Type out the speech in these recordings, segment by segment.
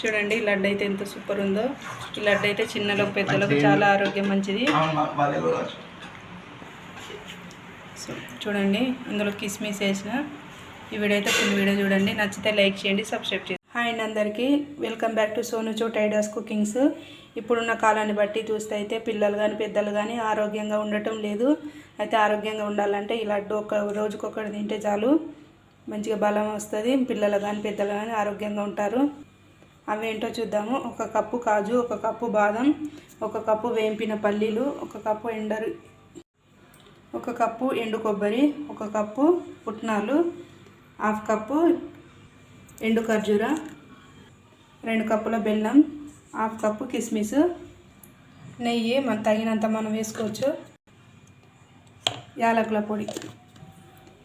చూడండి ఈ లడ్డు అయితే ఎంత సూపర్ ఉందో. ఈ లడ్డు అయితే చిన్నలకు పెద్దలకు చాలా ఆరోగ్యం మంచిది. సో చూడండి ఇందులో కిస్మిస్ వేసిన ఈ వీడియో అయితే ఫుల్ వీడియో చూడండి. నచ్చితే లైక్ చేయండి సబ్స్క్రైబ్ చేయండి. హాయ్ అండి అందరికీ. వెల్కమ్ బ్యాక్ టు సోను చోట్ ఐడాస్ కుకింగ్స్ ఇప్పుడున్న కాలాన్ని బట్టి చూస్తే అయితే పిల్లలు కానీ పెద్దలు కానీ ఆరోగ్యంగా ఉండటం లేదు. అయితే ఆరోగ్యంగా ఉండాలంటే ఈ లడ్డు ఒక రోజుకొకటి తింటే చాలు. మంచిగా బలం వస్తుంది. పిల్లలు కానీ పెద్దలు కానీ ఆరోగ్యంగా ఉంటారు. అవి ఏంటో చూద్దాము. ఒక కప్పు కాజు ఒక కప్పు బాదం ఒక కప్పు వేంపిన పల్లీలు ఒక కప్పు ఎండరు ఒక కప్పు ఎండు కొబ్బరి ఒక కప్పు పుట్నాలు హాఫ్ కప్పు ఎండు ఖర్జూర రెండు కప్పుల బెల్లం హాఫ్ కప్పు కిస్మిస్. నెయ్యి మన తగినంత మనం వేసుకోవచ్చు. యాలకుల పొడి.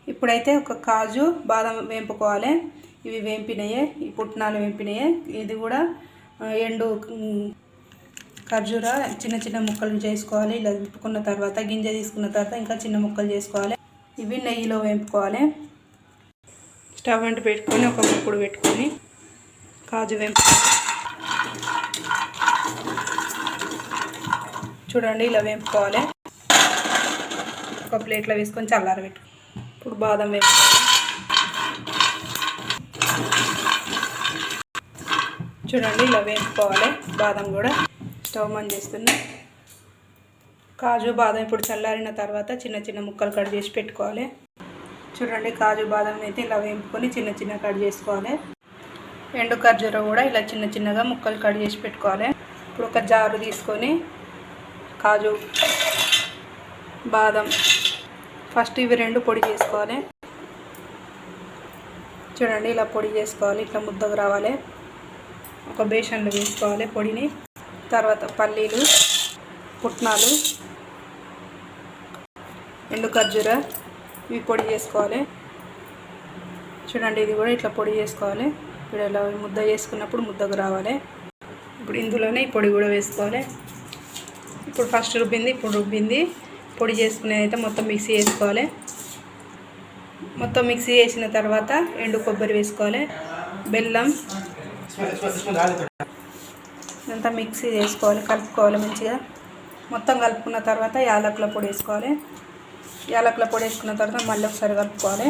ఇప్పుడైతే ఒక కాజు బాదం వేంపుకోవాలి. ఇవి వేంపినయే ఈ పుట్నాలు వేంపినయే. ఇది కూడా ఎండు ఖర్జూర చిన్న చిన్న ముక్కలు చేసుకోవాలి. ఇలా విప్పుకున్న తర్వాత గింజ తీసుకున్న తర్వాత ఇంకా చిన్న ముక్కలు చేసుకోవాలి. ఇవి నెయ్యిలో వేంపుకోవాలి. స్టవ్ అంటు పెట్టుకొని ఒక ముక్కుడు పెట్టుకొని కాజు వేంపుకోవాలి చూడండి ఇలా వేంపుకోవాలి. ఒక ప్లేట్లో వేసుకొని చల్లారబెట్టు ఇప్పుడు బాదం వేపుకోవాలి. చూడండి ఇలా వేపుకోవాలి బాదం కూడా స్టవ్ ఆన్ చేస్తున్నా. కాజు బాదం ఇప్పుడు చల్లారిన తర్వాత చిన్న చిన్న ముక్కలు కట్ చేసి పెట్టుకోవాలి. చూడండి కాజు బాదం అయితే ఇలా వేపుకొని చిన్న చిన్న కట్ చేసుకోవాలి. ఎండు ఖర్జూర కూడా ఇలా చిన్న చిన్నగా ముక్కలు కట్ చేసి పెట్టుకోవాలి. ఇప్పుడు ఒక జారు తీసుకొని కాజు బాదం ఫస్ట్ ఇవి రెండు పొడి చేసుకోవాలి. చూడండి ఇలా పొడి చేసుకోవాలి ఇట్లా ముద్దకు రావాలి. ఒక బేషన్లో వేసుకోవాలి పొడిని. తర్వాత పల్లీలు పుట్నాలు ఎండు ఖర్జూర ఇవి పొడి చేసుకోవాలి. చూడండి ఇది కూడా ఇట్లా పొడి చేసుకోవాలి. ఇప్పుడు ఇలా ముద్ద చేసుకున్నప్పుడు ముద్దకు రావాలి. ఇప్పుడు ఇందులోనే ఈ పొడి కూడా వేసుకోవాలి. ఇప్పుడు ఫస్ట్ రుబ్బింది ఇప్పుడు రుబ్బింది. పొడి చేసుకునేది అయితే మొత్తం మిక్సీ వేసుకోవాలి మొత్తం మిక్సీ వేసిన తర్వాత ఎండు కొబ్బరి వేసుకోవాలి. బెల్లం ఇదంతా మిక్సీ చేసుకోవాలి కలుపుకోవాలి మంచిగా. మొత్తం కలుపుకున్న తర్వాత యాలకుల పొడి వేసుకోవాలి. యాలకుల పొడి వేసుకున్న తర్వాత మళ్ళీ ఒకసారి కలుపుకోవాలి.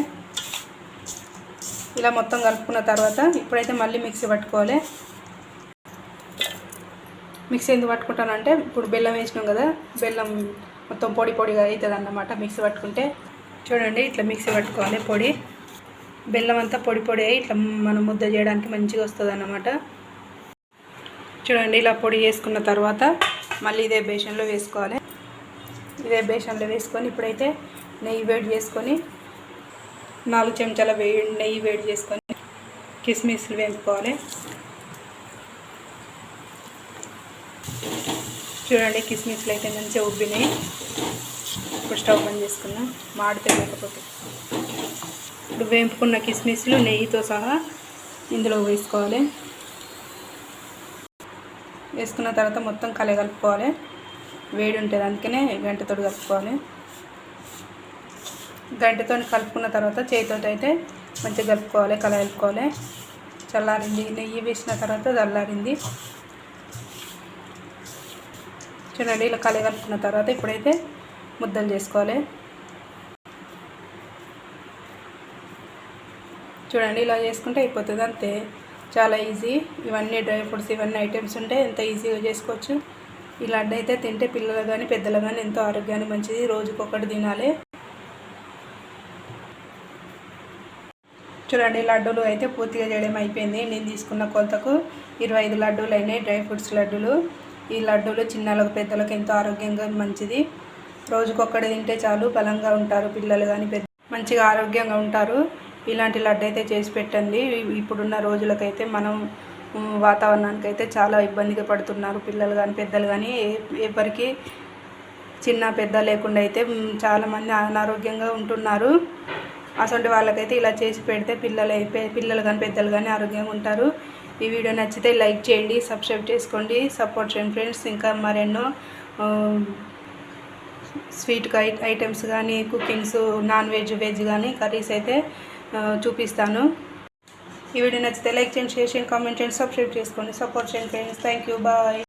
ఇలా మొత్తం కలుపుకున్న తర్వాత ఇప్పుడైతే మళ్ళీ మిక్సీ పట్టుకోవాలి. మిక్సీ ఎందుకు పట్టుకుంటానంటే ఇప్పుడు బెల్లం వేసినాం కదా బెల్లం మొత్తం పొడి పొడిగా అవుతుంది అన్నమాట మిక్సీ పట్టుకుంటే. చూడండి ఇట్లా మిక్సీ పట్టుకోవాలి పొడి. బెల్లం అంతా పొడి పొడి అయ్యి ఇట్లా మనం ముద్ద చేయడానికి మంచిగా వస్తుంది అన్నమాట. చూడండి ఇలా పొడి చేసుకున్న తర్వాత మళ్ళీ ఇదే బేషన్లో వేసుకోవాలి. ఇదే బేషన్లో వేసుకొని ఇప్పుడైతే నెయ్యి వేడి చేసుకొని నాలుగు చెంచాల వేడి నెయ్యి వేడి చేసుకొని కిస్మిస్లు వేసుకోవాలి చూడండి కిస్మిస్లు అయితే మంచిగా ఉబ్బినాయి. ఇప్పుడు స్టవ్ బంద్ చేసుకున్నాం మాడితే లేకపోతే. ఇప్పుడు వేపుకున్న కిస్మిస్లు నెయ్యితో సహా ఇందులో వేసుకోవాలి. వేసుకున్న తర్వాత మొత్తం కలగలుపుకోవాలి వేడి ఉంటుంది అందుకనే గంటతో కలుపుకోవాలి. గంటతో కలుపుకున్న తర్వాత చేతితో అయితే మంచిగా కలుపుకోవాలి కలగలుపుకోవాలి చల్లారింది నెయ్యి వేసిన తర్వాత చల్లారింది. చూడండి ఇలా కలగలుపుకున్న తర్వాత ఇప్పుడైతే ముద్దలు చేసుకోవాలి. చూడండి ఇలా చేసుకుంటే అయిపోతుంది అంతే. చాలా ఈజీ. ఇవన్నీ డ్రై ఫ్రూట్స్ ఇవన్నీ ఐటమ్స్ ఉంటే ఎంత ఈజీగా చేసుకోవచ్చు. ఈ లడ్డు అయితే తింటే పిల్లలు కానీ పెద్దలు కానీ ఎంతో ఆరోగ్యానికి మంచిది. రోజుకొకటి తినాలి. చూడండి లడ్డూలు అయితే పూర్తిగా చేయడం అయిపోయింది. నేను తీసుకున్న కొలతకు ఇరవై ఐదు లడ్డూలు అయినాయి డ్రై ఫ్రూట్స్ లడ్డూలు. ఈ లడ్డూలు చిన్నలకు పెద్దలకు ఎంతో ఆరోగ్యంగా మంచిది. రోజుకొక్కటి తింటే చాలు బలంగా ఉంటారు పిల్లలు కానీ పెద్ద మంచిగా ఆరోగ్యంగా ఉంటారు. ఇలాంటి లడ్డు అయితే చేసి పెట్టండి. ఇప్పుడున్న రోజులకైతే మనం వాతావరణానికి అయితే చాలా ఇబ్బందిగా పడుతున్నారు పిల్లలు కానీ పెద్దలు కానీ ఎవరికి చిన్న పెద్ద లేకుండా అయితే చాలామంది అనారోగ్యంగా ఉంటున్నారు. అటువంటి వాళ్ళకైతే ఇలా చేసి పెడితే పిల్లలు పిల్లలు కానీ పెద్దలు కానీ ఆరోగ్యంగా ఉంటారు. ఈ వీడియో నచ్చితే లైక్ చేయండి సబ్స్క్రైబ్ చేసుకోండి. సపోర్ట్ చేయండి ఫ్రెండ్స్. ఇంకా మరెన్నో స్వీట్ ఐ- ఐటమ్స్ కానీ కుకింగ్స్ నాన్ వెజ్ వెజ్ కానీ కర్రీస్ అయితే చూపిస్తాను. ఈ వీడియో నచ్చితే లైక్ చేయండి షేర్ చేయండి కామెంట్ చేయండి సబ్స్క్రైబ్ చేసుకోండి సపోర్ట్ చేయండి ఫ్రెండ్స్. Thank you bye